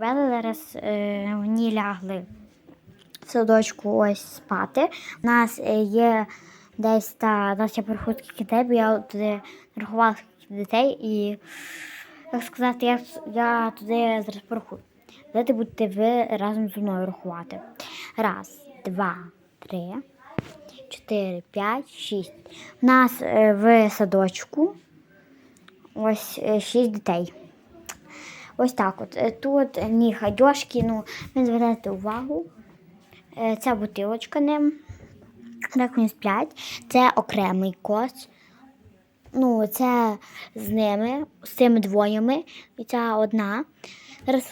зробили. Зараз е, вони лягли в садочку ось спати. У нас е, є десь та у нас є скільки дітей, бо я туди рахувала дітей і як сказати, я, я туди зараз порахую. Давайте будете ви разом зі мною рахувати. Раз, два, три, чотири, п'ять, шість. У нас е, в садочку ось е, шість дітей. Ось так от. Е, Тут в них одежки, ну, ви звернете увагу. Е, Ця бутилочка ним. Так вони сплять. Це окремий кос. Ну, це з ними, з цими двоями. І ця одна. Е,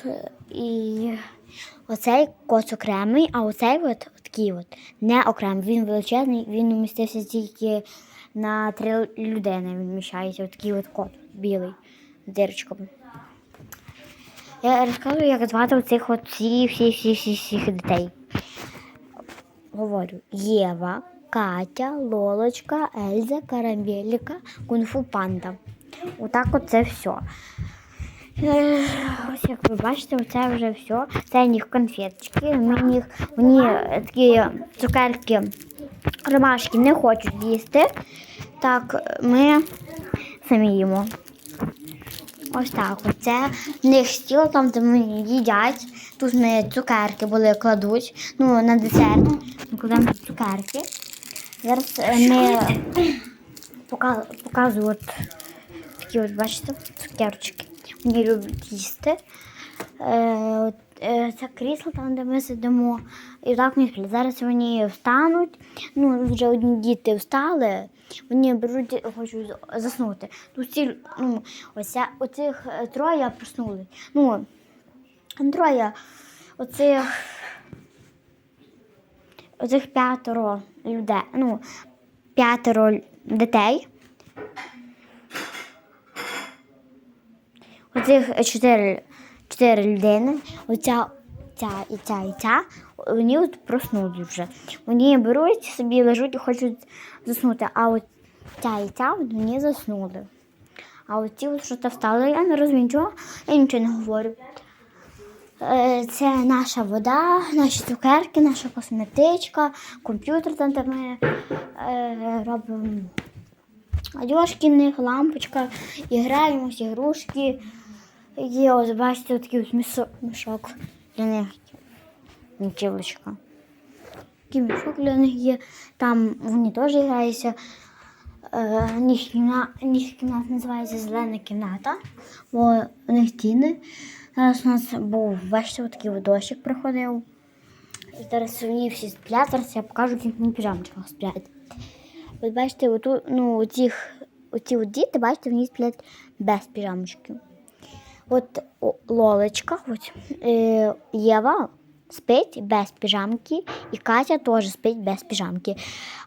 і оцей кос окремий, а оцей от, такий от не окремий. Він величезний, він вмістився тільки на три людини. Він вміщається. Отакий от кот білий з дирочками. Я розказую, як звати оцих всіх, всіх, всіх, всіх, дітей. Говорю Єва, Катя, Лолочка, Ельза, Карамелька, Кунг-фу Панда. Отак от це все. Ось як ви бачите, це вже все. Це в них конфеточки. В них, е, такі цукерки, ромашки не хочуть їсти. Так, ми самі їмо. Ось так. Оце в них стіл, там, де вони їдять. Тут ми цукерки були кладуть. Ну, на десерт. Ми кладемо цукерки. Зараз е, ми пока- показую от такі от, бачите, цукерочки. Вони люблять їсти. Е, е, це крісло там, де ми сидимо. І так сплять. Зараз вони встануть. Ну, вже одні діти встали, вони беруть, хочуть заснути. Тут ці, ну, оця, оцих е, троє проснули. Ну, троє оцих, оцих п'ятеро людей, ну, п'ятеро дітей. Оцих чотири, чотири людини, оця, ця і ця і ця, вони от проснули вже. Вони беруть собі, лежать і хочуть заснути, а от ця і ця от вони заснули. А от ті, от, що та встали, я не розумію нічого, я нічого не говорю. Е, Це наша вода, наші цукерки, наша косметичка, комп'ютер, там де ми е, робимо одежки в них, лампочка, і граємось, ігрушки. Є, ось бачите, такий ось мішок для них. Нічилочка. Такий для них є. Там вони теж граються. Е, їх кімна, кімната називається Зелена кімната, бо у них стіни. Зараз у нас був, от такий от дощик приходив. І зараз вони всі сплять, зараз я покажу, як вони в сплять. От бачите, оту, ну, оцих, оці от діти, бачите, вони сплять без піжамочки. От о, Лолечка, от, е, Єва спить без піжамки, і Катя теж спить без піжамки.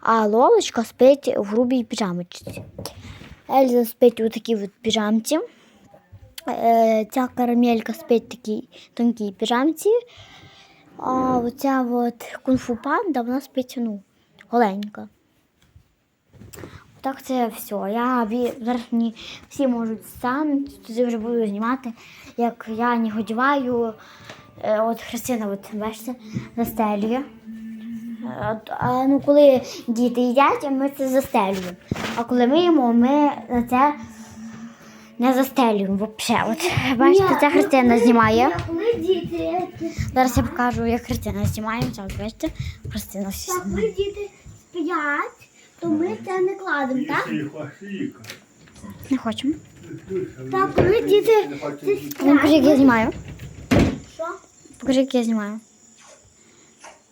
А Лолочка спить в грубій піжамочці. Ельза спить у такій от піжамці. Е, ця карамелька спить в такій тонкій піжамці. А оця от кунг-фу панда, вона спить ну, голенька. Так це все. Я зараз всі можуть самі туди вже буду знімати, як я не годіваю. Е, От Христина, от бачите, застелює. Е, от, А ну коли діти їдять, ми це застелюємо. А коли ми їмо, ми на це не застелюємо взагалі. От бачите, це Христина знімає. Зараз я покажу, як Христина знімає. Зараз бачите, Христина все знімає. коли діти сплять, то ми це не кладемо, так? Не хочемо. Так, коли діти це Ну, я знімаю. Покажи, як я знімаю.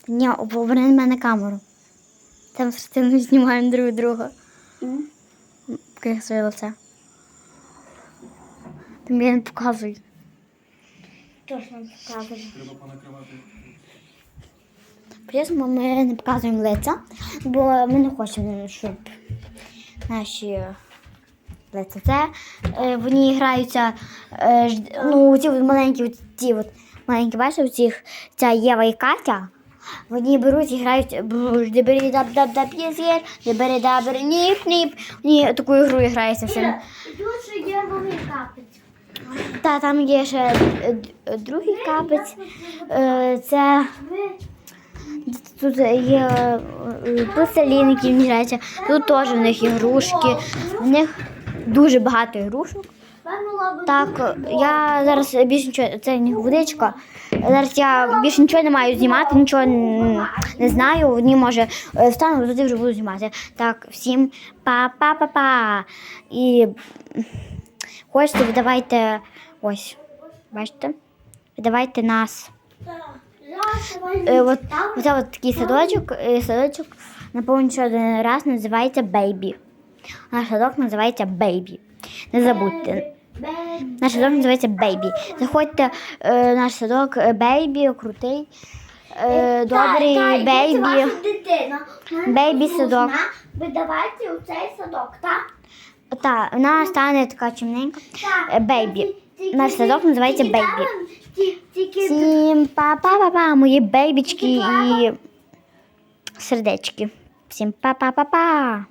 Ні, оберни на мене камеру. Там Христиною знімаємо друг друга. Покажи своє лице. Там я не показую. Точно показує. Треба понакривати. Прямо ми не показуємо лиця, бо ми не хочемо, щоб наші лиця. Це е, вони граються, е, ну, ці от маленькі, от ці от маленькі, бачите, цих, ця Єва і Катя. Вони беруть і грають дебері даб даб даб єзєр, дебері дабер ніп ніп. Вони таку ігру і граються всім. Дуже є новий капець. Та там є ще е, другий капець. Е, Це тут є е, пластилін, які вони граються. Тут теж в них ігрушки. В них дуже багато ігрушок. Так, я зараз більше нічого, це не водичка. Зараз я більше нічого не маю знімати, нічого не знаю. Одні може е, встану, тоді вже буду знімати. Так, всім па-па-па-па. І хочете, видавайте ось, бачите? Видавайте нас. Е, от, оце от такий садочок, е, садочок, напевно, один раз називається Бейбі. Наш садок називається Бейбі. Не забудьте. Наш садок називається Бейбі. Заходьте е, наш садок е, Бейбі, крутий, е, добрий Бейбі. Бейбі садок. Ви давайте у цей садок, так? Та, вона стане така чимненька. Так. Е, Бейбі. Наш садок називається Бейбі. Всім па-па-па-па, мої бейбічки і сердечки. Всім па-па-па-па.